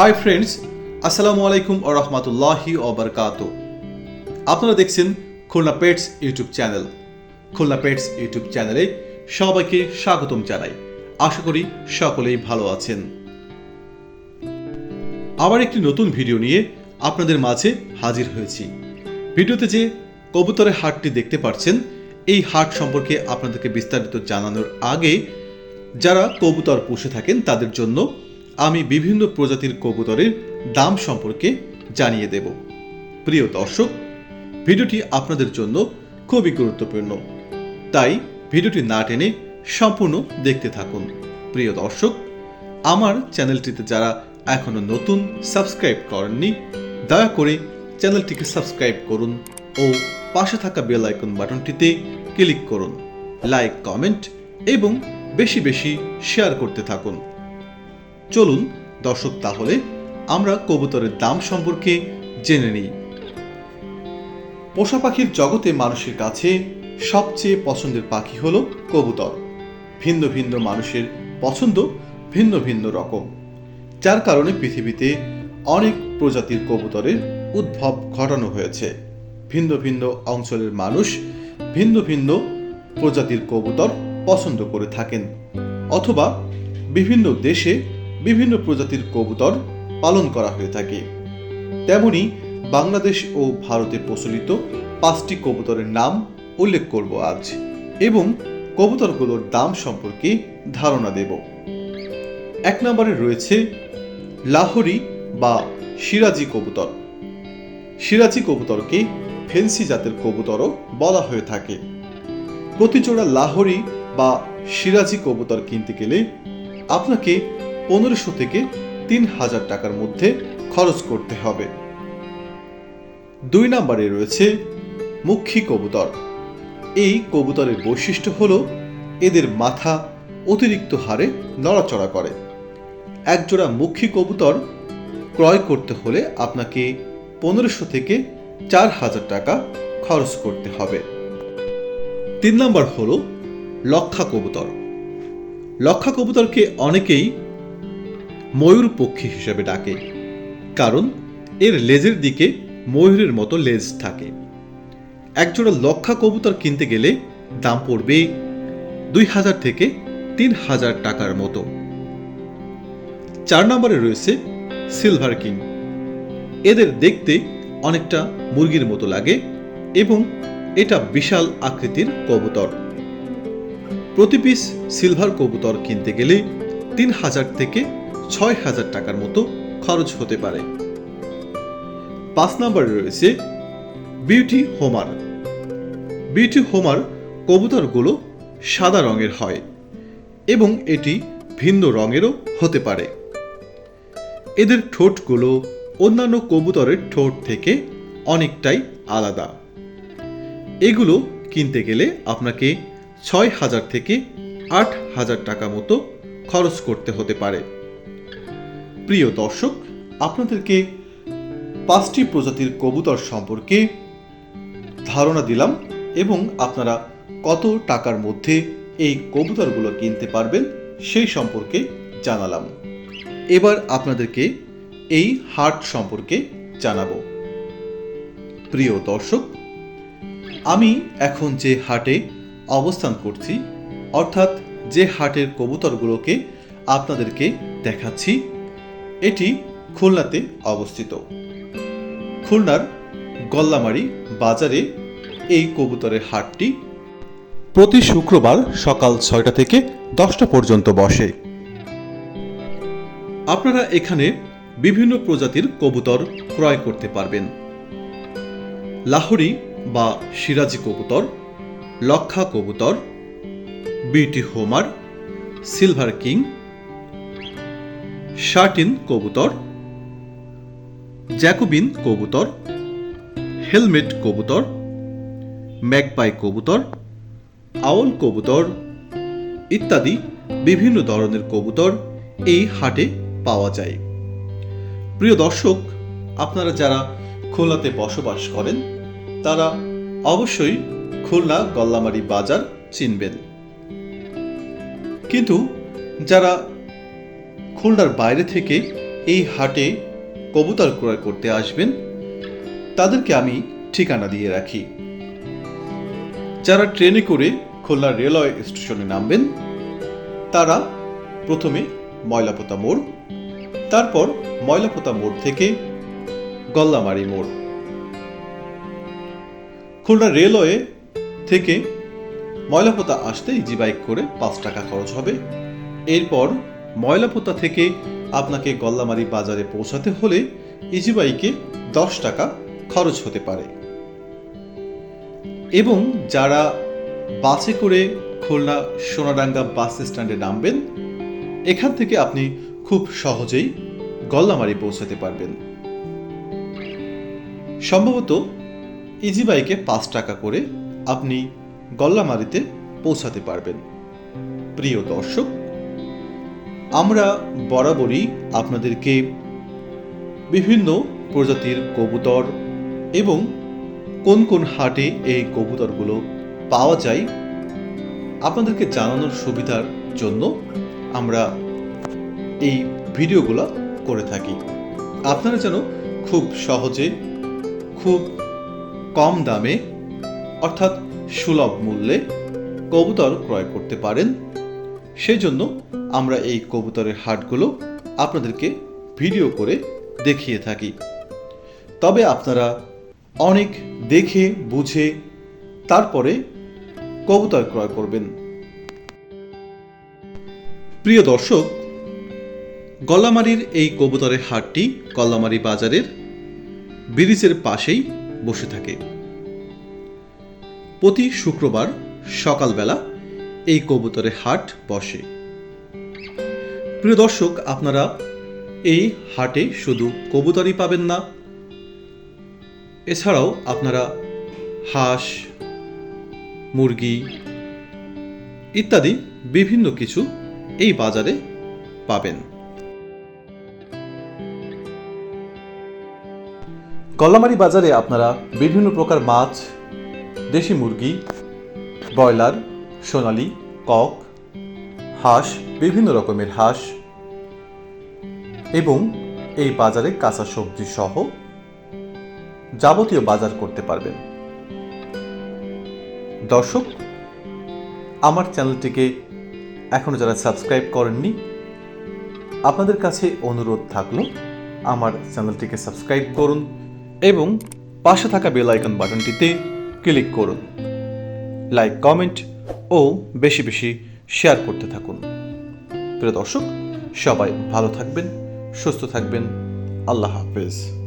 Hi friends আসসালামু আলাইকুম ও রহমতুল্লাহি ওবরকাত আপনারা দেখছেন Khulna pets YouTube channel Khulna pets YouTube চ্যানেলে সবাইকে স্বাগতম জানাই। আশা করি সকলেই ভালো আছেন। আবার একটি নতুন ভিডিও নিয়ে আপনাদের মাঝে হাজির হয়েছি। ভিডিওতে যে কবুতরের হাটটি দেখতে পাচ্ছেন, এই হাট সম্পর্কে আপনাদেরকে বিস্তারিত জানানোর আগে যারা কবুতর পুষে থাকেন তাদের জন্য আমি বিভিন্ন প্রজাতির কবুতরের দাম সম্পর্কে জানিয়ে দেব। প্রিয় দর্শক, ভিডিওটি আপনাদের জন্য খুবই গুরুত্বপূর্ণ। তাই ভিডিওটি না টেনে সম্পূর্ণ দেখতে থাকুন। প্রিয় দর্শক, আমার চ্যানেলটিতে যারা এখনও নতুন সাবস্ক্রাইব করেননি, দয়া করে চ্যানেলটিকে সাবস্ক্রাইব করুন ও পাশে থাকা বেল আইকন বাটনটিতে ক্লিক করুন। লাইক, কমেন্ট এবং বেশি বেশি শেয়ার করতে থাকুন। চলুন দর্শক, তাহলে আমরা কবুতরের দাম সম্পর্কে জেনে নিই। পোষা পাখির জগতে মানুষের কাছে সবচেয়ে পছন্দের পাখি হল কবুতর। ভিন্ন ভিন্ন মানুষের পছন্দ ভিন্ন ভিন্ন রকম, যার কারণে পৃথিবীতে অনেক প্রজাতির কবুতরের উদ্ভব ঘটানো হয়েছে। ভিন্ন ভিন্ন অঞ্চলের মানুষ ভিন্ন ভিন্ন প্রজাতির কবুতর পছন্দ করে থাকেন, অথবা বিভিন্ন দেশে বিভিন্ন প্রজাতির কবুতর পালন করা হয়ে থাকে। তেমনি বাংলাদেশ ও ভারতে প্রচলিত পাঁচটি কবুতরের নাম উল্লেখ করব আজ এবং কবুতরগুলোর দাম সম্পর্কে ধারণা দেব। এক নম্বরে রয়েছে লাহোরি বা সিরাজি কবুতর। সিরাজি কবুতরকে ফেন্সি জাতের কবুতরও বলা হয়ে থাকে। প্রতি জোড়া লাহোরি বা সিরাজি কবুতর কিনতে গেলে আপনাকে পনেরোশো থেকে তিন হাজার টাকার মধ্যে খরচ করতে হবে। দুই নম্বরে রয়েছে মুখী কবুতর। এই কবুতরের বৈশিষ্ট্য হলো এদের মাথা অতিরিক্ত হারে নড়াচড়া করে। একজোড়া মুখী কবুতর ক্রয় করতে হলে আপনাকে পনেরোশো থেকে চার হাজার টাকা খরচ করতে হবে। তিন নম্বর হলো লক্ষা কবুতর। লক্ষা কবুতরকে অনেকেই ময়ূর পক্ষী হিসেবে ডাকে, কারণ এর লেজের দিকে ময়ূরের মতো লেজ থাকে। একজোড়া লক্ষা কবুতর কিনতে গেলে দাম পড়বে দুই হাজার থেকে তিন হাজার টাকার মতো। চার নম্বরে রয়েছে সিলভার কিং। এদের দেখতে অনেকটা মুরগির মতো লাগে এবং এটা বিশাল আকৃতির কবুতর। প্রতি পিস সিলভার কবুতর কিনতে গেলে তিন হাজার থেকে ছয় হাজার টাকার মতো খরচ হতে পারে। পাঁচ নম্বরে রয়েছে বিউটি হোমার বিউটি হোমার কবুতরগুলো সাদা রঙের হয় এবং এটি ভিন্ন রঙেরও হতে পারে। এদের ঠোঁটগুলো অন্যান্য কবুতরের ঠোঁট থেকে অনেকটাই আলাদা। এগুলো কিনতে গেলে আপনাকে ছয় হাজার থেকে আট হাজার টাকা মতো খরচ করতে হতে পারে। প্রিয় দর্শক, আপনাদেরকে পাঁচটি প্রজাতির কবুতর সম্পর্কে ধারণা দিলাম এবং আপনারা কত টাকার মধ্যে এই কবুতরগুলো কিনতে পারবেন সেই সম্পর্কে জানালাম। এবার আপনাদেরকে এই হাট সম্পর্কে জানাব। প্রিয় দর্শক, আমি এখন যে হাটে অবস্থান করছি, অর্থাৎ যে হাটের কবুতরগুলোকে আপনাদেরকে দেখাচ্ছি এটি খুলনাতে অবস্থিত। খুলনার গল্লামারি বাজারে এই কবুতরের হাটটি প্রতি শুক্রবার সকাল ছয়টা থেকে দশটা পর্যন্ত বসে। আপনারা এখানে বিভিন্ন প্রজাতির কবুতর ক্রয় করতে পারবেন। লাহোরি বা সিরাজি কবুতর, লক্ষা কবুতর beauty homer, silver king satin কবুতর, জ্যাকোবিন কবুতর, হেলমেট কবুতর ম্যাকপাই কবুতর, আউল কবুতর ইত্যাদি বিভিন্ন ধরনের কবুতর এই হাটে পাওয়া যায়। প্রিয় দর্শক, আপনারা যারা খুলনাতে বসবাস করেন, তারা অবশ্যই খুলনা গল্লামারি বাজার চিনবেন। কিন্তু যারা খুলনার বাইরে থেকে এই হাটে কবুতর ক্রয় করতে আসবেন, তাদেরকে আমি ঠিকানা দিয়ে রাখি। যারা ট্রেনে করে খুলনা রেলওয়ে স্টেশনে নামবেন, তারা প্রথমে ময়লাপোতা মোড়, তারপর ময়লাপোতা মোড় থেকে গল্লামারি মোড়। খুলনা রেলওয়ে থেকে ময়লাপোতা আসতে ইজি বাইক করে পাঁচ টাকা খরচ হবে। এরপর ময়লাপোতা থেকে আপনাকে গল্লামারি বাজারে পৌঁছাতে হলে ইজি বাইকে দশ টাকা খরচ হতে পারে। এবং যারা বাসে করে খুলনা সোনাডাঙ্গা বাস স্ট্যান্ডে নামবেন, এখান থেকে আপনি খুব সহজেই গল্লামারি পৌঁছাতে পারবেন। সম্ভবত ইজি বাইকে পাঁচ টাকা করে আপনি গল্লামারিতে পৌঁছাতে পারবেন। প্রিয় দর্শক আমরা বরাবরই আপনাদেরকে বিভিন্ন প্রজাতির কবুতর এবং কোন কোন হাটে এই কবুতরগুলো পাওয়া যায় আপনাদেরকে জানানোর সুবিধার জন্য আমরা এই ভিডিওগুলো করে থাকি। আপনারা যেন খুব সহজে, খুব কম দামে, অর্থাৎ সুলভ মূল্যে কবুতর ক্রয় করতে পারেন। সেই জন্য আমরা এই কবুতরের হাটগুলো আপনাদেরকে ভিডিও করে দেখিয়ে থাকি। তবে আপনারা অনেক দেখে, বুঝে তারপরে কবুতর ক্রয় করবেন। প্রিয় দর্শক গল্লামারির এই কবুতরের হাটটি গল্লামারি বাজারের ব্রিজের পাশেই বসে থাকে। প্রতি শুক্রবার সকালবেলা এই কবুতরের হাট বসে। প্রিয় দর্শক, আপনারা এই হাটে শুধু কবুতরই পাবেন না, এছাড়াও আপনারা হাঁস, মুরগি ইত্যাদি বিভিন্ন কিছু এই বাজারে পাবেন। গল্লামারি বাজারে আপনারা বিভিন্ন প্রকার মাছ, দেশি মুরগি, ব্রয়লার সোনালি, কক, হাঁস, বিভিন্ন রকমের হাঁস এবং এই বাজারে কাঁচা সবজি সহ যাবতীয় বাজার করতে পারবেন। দর্শক, আমার চ্যানেলটিকে এখনও যারা সাবস্ক্রাইব করেননি, আপনাদের কাছে অনুরোধ থাকল আমার চ্যানেলটিকে সাবস্ক্রাইব করুন এবং পাশে থাকা বেল আইকন বাটনটিতে ক্লিক করুন। লাইক, কমেন্ট ও বেশি বেশি শেয়ার করতে থাকুন। প্রিয় দর্শক, সবাই ভালো থাকবেন, সুস্থ থাকবেন। আল্লাহ হাফেজ।